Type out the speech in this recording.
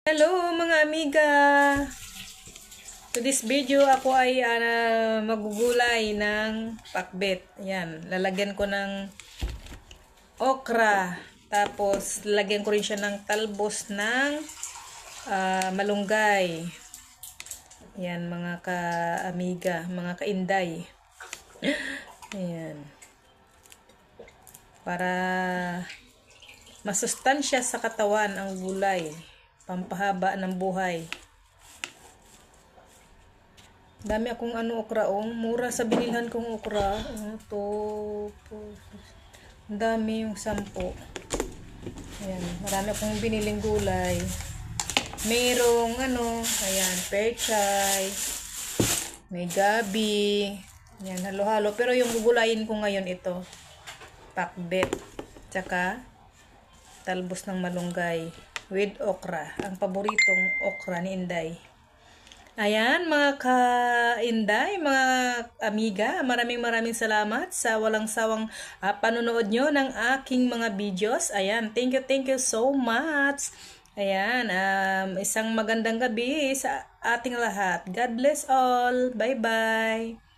Hello mga amiga! To this video ako ay ah, magugulay ng pakbet. Ayan, lalagyan ko ng okra. Tapos lalagyan ko rin siya ng talbos ng ah, malunggay. Ayan mga ka-amiga, mga kainday. Ayan. Para masustansya sa katawan ang gulay. Pampahaba ng buhay. Dami akong ano okra oh. Mura sa binilhan kong okra. Ano to? Ang dami yung sampo. Ayan. Marami akong biniling gulay. Merong ano. Ayan. Pechay. May gabi. Ayan. Halo-halo. Pero yung gugulayin ko ngayon ito. Pakbet. Tsaka talbos ng malunggay with okra. Ang paboritong okra ni Inday. Ayan, mga ka-Inday, mga amiga, maraming maraming salamat sa walang sawang ah, panonood nyo ng aking mga videos. Ayan, thank you, thank you so much. Ayan, um, isang magandang gabi sa ating lahat. God bless all. Bye-bye.